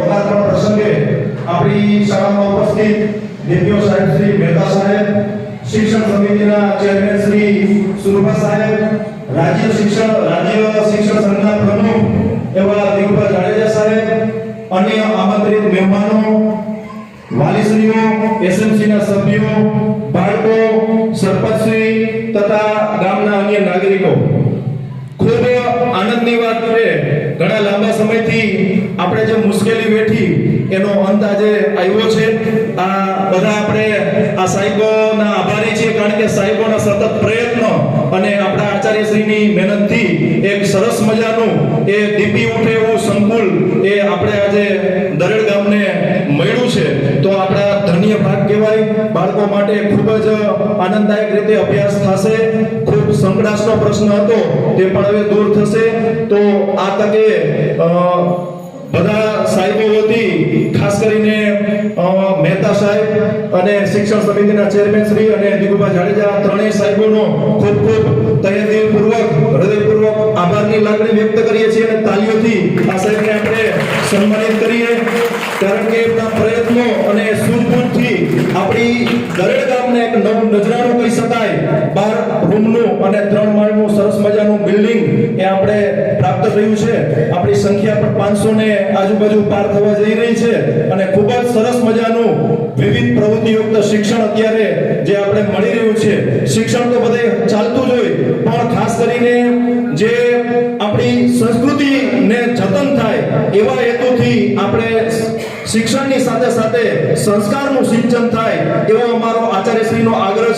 લોકાર્પણ પ્રસંગે આપણી શાળામાં ઉપસ્થિત દિવ્યો સાહેબ શ્રી મહેતા સાહેબ, શિક્ષણ સમિતિના ચેરમેન શ્રી સુરભા સાહેબ, રાજ્ય શિક્ષણ રાજ્ય શિક્ષણ સંઘના પ્રમુખ એવા દિગુભા જાડેજા સાહેબ, અન્ય આમંત્રિત મહેમાનો, વાલીશ્રીઓ એસએમસીના સભ્યો, બાળકો ઘણા લાંબા સમયથી આપણે જે મુશ્કેલી વેઠી એનો અંત આજે આવ્યો છે. આ બધા આપણે આ સાહેબોના આભારી છીએ કારણ કે સાહેબોના સતત પ્રયત્નો અને આપણા આચાર્યશ્રીની મહેનતથી એક સરસ મજાનું એ દીપી ઉઠે એવું સંકુલ એ આપણે આજે દરેડ ગામને મળ્યું છે. તો આપણા ધન્ય ભાગ કહેવાય. બાળકો માટે ખૂબ જ આનંદદાયક રીતે અભ્યાસ થશે. ખૂબ સંકડાશનો પ્રશ્ન હતો તે પણ હવે દૂર થશે. તો આ તકે બધા સાહેબો વતી ખાસ કરીને મહેતા સાહેબ અને શિક્ષણ સમિતિના ચેરમેન શ્રી અને દિગુભા જાડેજા ત્રણેય સાહેબોનો ખૂબ ખૂબ તહેદિલપૂર્વક, હૃદયપૂર્વક આભારની લાગણી વ્યક્ત કરીએ છીએ અને તાલીઓથી આ સાહેબને આપણે સન્માનિત કરીએ. કારણ કે એમના પ્રયત્નો અને સૂઝબૂછથી આપણી દરેક ગામને એક નવું નજરાણું રૂમનું અને ત્રણ માળનું સરસ મજાનું બિલ્ડિંગ એ આપણે પ્રાપ્ત થયું છે. આપણી સંખ્યા પણ પાંચસો ને આજુબાજુ પાર થવા જઈ રહી છે અને ખૂબ જ સરસ મજાનું વિવિધ પ્રવૃત્તિયુક્ત શિક્ષણ અત્યારે જે આપણે મળી રહ્યું છે. શિક્ષણ તો બધે ચાલતું જ હોય, પણ ખાસ કરીને જે આપણી સંસ્કૃતિને જતન થાય એવા હેતુથી આપણે શિક્ષણની સાથે સાથે સંસ્કારનું સિંચન થાય એવો અમારો આચાર્યશ્રીનો આગ્રહ